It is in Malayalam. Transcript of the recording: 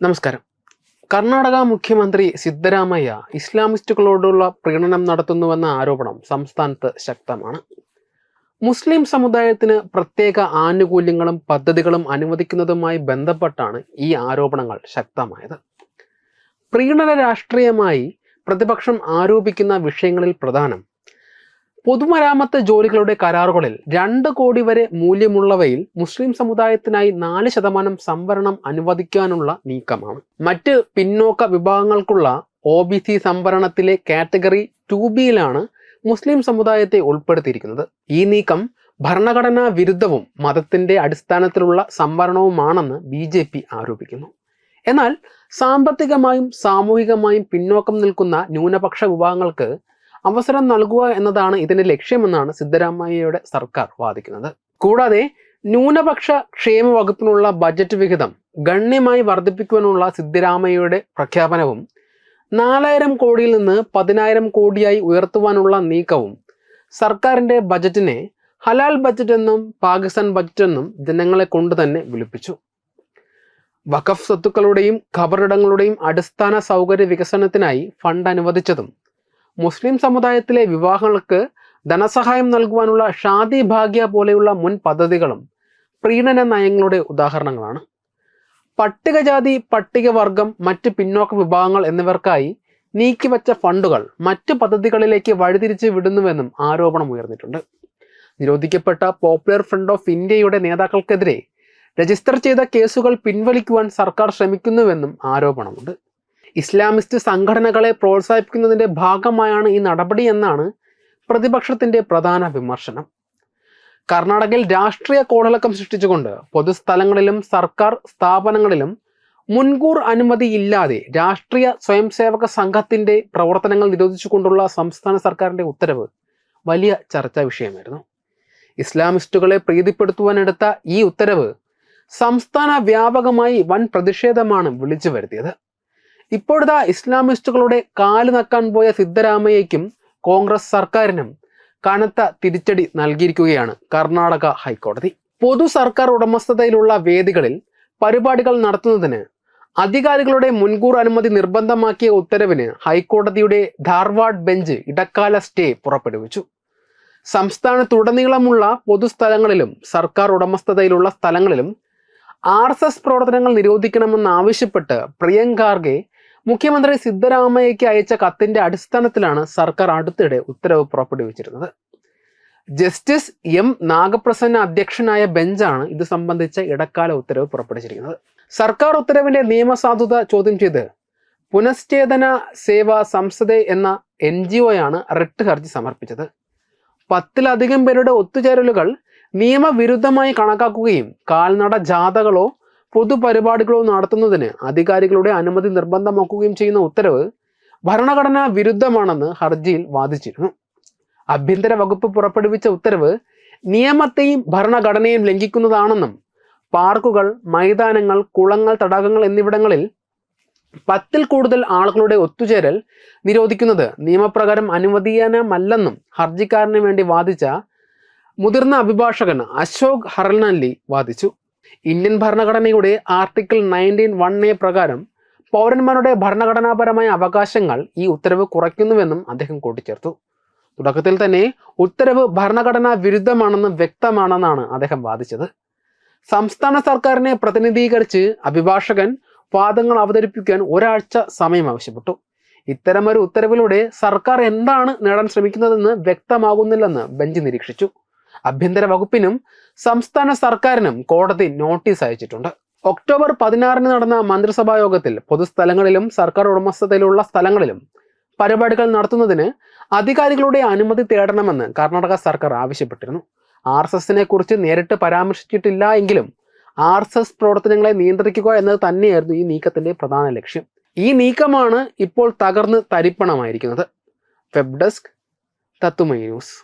നമസ്കാരം. കർണാടക മുഖ്യമന്ത്രി സിദ്ധരാമയ്യ ഇസ്ലാമിസ്റ്റുകളോടുള്ള പ്രീണനം നടത്തുന്നുവെന്ന ആരോപണം സംസ്ഥാനത്ത് ശക്തമാണ്. മുസ്ലിം സമുദായത്തിന് പ്രത്യേക ആനുകൂല്യങ്ങളും പദ്ധതികളും അനുവദിക്കുന്നതുമായി ബന്ധപ്പെട്ടാണ് ഈ ആരോപണങ്ങൾ ശക്തമായത്. പ്രീണന രാഷ്ട്രീയമായി പ്രതിപക്ഷം ആരോപിക്കുന്ന വിഷയങ്ങളിൽ പ്രധാനം പൊതുമരാമത്ത് ജോലികളുടെ കരാറുകളിൽ രണ്ട് കോടി വരെ മൂല്യമുള്ളവയിൽ മുസ്ലിം സമുദായത്തിനായി നാല് ശതമാനം സംവരണം അനുവദിക്കാനുള്ള നീക്കമാണ്. മറ്റ് പിന്നോക്ക വിഭാഗങ്ങൾക്കുള്ള ഒ ബി സി സംവരണത്തിലെ കാറ്റഗറി ടു ബിയിലാണ് മുസ്ലിം സമുദായത്തെ ഉൾപ്പെടുത്തിയിരിക്കുന്നത്. ഈ നീക്കം ഭരണഘടനാ വിരുദ്ധവും മതത്തിന്റെ അടിസ്ഥാനത്തിലുള്ള സംവരണവുമാണെന്ന് ബി ജെ പി ആരോപിക്കുന്നു. എന്നാൽ സാമ്പത്തികമായും സാമൂഹികമായും പിന്നോക്കം നിൽക്കുന്ന ന്യൂനപക്ഷ വിഭാഗങ്ങൾക്ക് അവസരം നൽകുക എന്നതാണ് ഇതിന്റെ ലക്ഷ്യമെന്നാണ് സിദ്ധരാമയ്യയുടെ സർക്കാർ വാദിക്കുന്നത്. കൂടാതെ ന്യൂനപക്ഷ ക്ഷേമ വകുപ്പിനുള്ള ബജറ്റ് വിഹിതം ഗണ്യമായി വർദ്ധിപ്പിക്കുവാനുള്ള സിദ്ധരാമയ്യയുടെ പ്രഖ്യാപനവും നാലായിരം കോടിയിൽ നിന്ന് പതിനായിരം കോടിയായി ഉയർത്തുവാനുള്ള നീക്കവും സർക്കാരിന്റെ ബജറ്റിനെ ഹലാൽ ബജറ്റ് എന്നും പാകിസ്ഥാൻ ബജറ്റ് എന്നും ജനങ്ങളെ കൊണ്ട് തന്നെ വിളിപ്പിച്ചു. വഖഫ് സ്വത്തുക്കളുടെയും ഖബറിടങ്ങളുടെയും അടിസ്ഥാന സൗകര്യ വികസനത്തിനായി ഫണ്ട് അനുവദിച്ചതും മുസ്ലിം സമുദായത്തിലെ വിവാഹങ്ങൾക്ക് ധനസഹായം നൽകുവാനുള്ള ഷാദി ഭാഗ്യ പോലെയുള്ള മുൻ പദ്ധതികളും പ്രീണന നയങ്ങളുടെ ഉദാഹരണങ്ങളാണ്. പട്ടികജാതി പട്ടികവർഗം മറ്റ് പിന്നോക്ക വിഭാഗങ്ങൾ എന്നിവർക്കായി നീക്കിവച്ച ഫണ്ടുകൾ മറ്റു പദ്ധതികളിലേക്ക് വഴിതിരിച്ച് വിടുന്നുവെന്നും ആരോപണം ഉയർന്നിട്ടുണ്ട്. നിരോധിക്കപ്പെട്ട പോപ്പുലർ ഫ്രണ്ട് ഓഫ് ഇന്ത്യയുടെ നേതാക്കൾക്കെതിരെ രജിസ്റ്റർ ചെയ്ത കേസുകൾ പിൻവലിക്കുവാൻ സർക്കാർ ശ്രമിക്കുന്നുവെന്നും ആരോപണമുണ്ട്. ഇസ്ലാമിസ്റ്റ് സംഘടനകളെ പ്രോത്സാഹിപ്പിക്കുന്നതിന്റെ ഭാഗമായാണ് ഈ നടപടി എന്നാണ് പ്രതിപക്ഷത്തിന്റെ പ്രധാന വിമർശനം. കർണാടകയിൽ രാഷ്ട്രീയ കോടലക്കം സൃഷ്ടിച്ചുകൊണ്ട് പൊതുസ്ഥലങ്ങളിലും സർക്കാർ സ്ഥാപനങ്ങളിലും മുൻകൂർ അനുമതിയില്ലാതെ രാഷ്ട്രീയ സ്വയംസേവക സംഘത്തിന്റെ പ്രവർത്തനങ്ങൾ നിരോധിച്ചുകൊണ്ടുള്ള സംസ്ഥാന സർക്കാരിന്റെ ഉത്തരവ് വലിയ ചർച്ചാ വിഷയമായിരുന്നു. ഇസ്ലാമിസ്റ്റുകളെ പ്രീതിപ്പെടുത്തുവാനെടുത്ത ഈ ഉത്തരവ് സംസ്ഥാന വ്യാപകമായി വൻ പ്രതിഷേധമാണ് വിളിച്ചു വരുത്തിയത്. ഇപ്പോഴത്തെ ഇസ്ലാമിസ്റ്റുകളുടെ കാൽ നക്കാൻ പോയ സിദ്ധരാമയ്യയ്ക്കും കോൺഗ്രസ് സർക്കാരിനും കനത്ത തിരിച്ചടി നൽകിയിരിക്കുകയാണ് കർണാടക ഹൈക്കോടതി. പൊതു സർക്കാർ ഉടമസ്ഥതയിലുള്ള വേദികളിൽ പരിപാടികൾ നടത്തുന്നതിന് അധികാരികളുടെ മുൻകൂർ അനുമതി നിർബന്ധമാക്കിയ ഉത്തരവിന് ഹൈക്കോടതിയുടെ ധാർവാഡ് ബെഞ്ച് ഇടക്കാല സ്റ്റേ പുറപ്പെടുവിച്ചു. സംസ്ഥാനത്തുടനീളമുള്ള പൊതുസ്ഥലങ്ങളിലും സർക്കാർ ഉടമസ്ഥതയിലുള്ള സ്ഥലങ്ങളിലും ആർ എസ് എസ് പ്രവർത്തനങ്ങൾ നിരോധിക്കണമെന്നാവശ്യപ്പെട്ട് പ്രിയങ്ക് ഖാർഗെ മുഖ്യമന്ത്രി സിദ്ധരാമയ്യയ്ക്ക് അയച്ച കത്തിന്റെ അടിസ്ഥാനത്തിലാണ് സർക്കാർ അടുത്തിടെ ഉത്തരവ് പുറപ്പെടുവിച്ചിരുന്നത്. ജസ്റ്റിസ് എം നാഗപ്രസന്ന അധ്യക്ഷനായ ബെഞ്ചാണ് ഇത് സംബന്ധിച്ച ഇടക്കാല ഉത്തരവ് പുറപ്പെടുവിച്ചിരിക്കുന്നത്. സർക്കാർ ഉത്തരവിന്റെ നിയമസാധുത ചോദ്യം ചെയ്ത് പുനഃശ്ചേതന സേവ സംസദേ എന്ന എൻ ജി ഒയാണ് റിട്ട് ഹർജി സമർപ്പിച്ചത്. പത്തിലധികം പേരുടെ ഒത്തുചേരലുകൾ നിയമവിരുദ്ധമായി കണക്കാക്കുകയും കാൽനട ജാഥകളോ പൊതുപരിപാടികളോ നടത്തുന്നതിന് അധികാരികളുടെ അനുമതി നിർബന്ധമാക്കുകയും ചെയ്യുന്ന ഉത്തരവ് ഭരണഘടനാ വിരുദ്ധമാണെന്ന് ഹർജിയിൽ വാദിച്ചിരുന്നു. ആഭ്യന്തര വകുപ്പ് പുറപ്പെടുവിച്ച ഉത്തരവ് നിയമത്തെയും ഭരണഘടനയും ലംഘിക്കുന്നതാണെന്നും പാർക്കുകൾ മൈതാനങ്ങൾ കുളങ്ങൾ തടാകങ്ങൾ എന്നിവിടങ്ങളിൽ പത്തിൽ കൂടുതൽ ആളുകളുടെ ഒത്തുചേരൽ നിരോധിക്കുന്നത് നിയമപ്രകാരം അനുവദീയനമല്ലെന്നും ഹർജിക്കാരന് വേണ്ടി വാദിച്ച മുതിർന്ന അഭിഭാഷകൻ അശോക് ഹർലൻലി വാദിച്ചു. ഇന്ത്യൻ ഭരണഘടനയുടെ ആർട്ടിക്കിൾ നയന്റീൻ വൺ എ പ്രകാരം പൗരന്മാരുടെ ഭരണഘടനാപരമായ അവകാശങ്ങൾ ഈ ഉത്തരവ് കുറയ്ക്കുന്നുവെന്നും അദ്ദേഹം കൂട്ടിച്ചേർത്തു. തുടക്കത്തിൽ തന്നെ ഉത്തരവ് ഭരണഘടനാ വിരുദ്ധമാണെന്ന് വ്യക്തമാണെന്നാണ് അദ്ദേഹം വാദിച്ചത്. സംസ്ഥാന സർക്കാരിനെ പ്രതിനിധീകരിച്ച് അഭിഭാഷകൻ വാദങ്ങൾ അവതരിപ്പിക്കാൻ ഒരാഴ്ച സമയം ആവശ്യപ്പെട്ടു. ഇത്തരമൊരു ഉത്തരവിലൂടെ സർക്കാർ എന്താണ് നേടാൻ ശ്രമിക്കുന്നതെന്ന് വ്യക്തമാകുന്നില്ലെന്ന് ബെഞ്ച് നിരീക്ഷിച്ചു. ആഭ്യന്തര വകുപ്പിനും സംസ്ഥാന സർക്കാരിനും കോടതി നോട്ടീസ് അയച്ചിട്ടുണ്ട്. ഒക്ടോബർ പതിനാറിന് നടന്ന മന്ത്രിസഭാ യോഗത്തിൽ പൊതുസ്ഥലങ്ങളിലും സർക്കാർ ഉടമസ്ഥതയിലുള്ള സ്ഥലങ്ങളിലും പരിപാടികൾ നടത്തുന്നതിന് അധികാരികളുടെ അനുമതി തേടണമെന്ന് കർണാടക സർക്കാർ ആവശ്യപ്പെട്ടിരുന്നു. ആർ എസ് എസിനെ കുറിച്ച് നേരിട്ട് പരാമർശിച്ചിട്ടില്ല എങ്കിലും ആർ എസ് എസ് പ്രവർത്തനങ്ങളെ നിയന്ത്രിക്കുക എന്നത് തന്നെയായിരുന്നു ഈ നീക്കത്തിന്റെ പ്രധാന ലക്ഷ്യം. ഈ നീക്കമാണ് ഇപ്പോൾ തകർന്ന് തരിപ്പണമായിരിക്കുന്നത്. Web desk Tatwamayi news.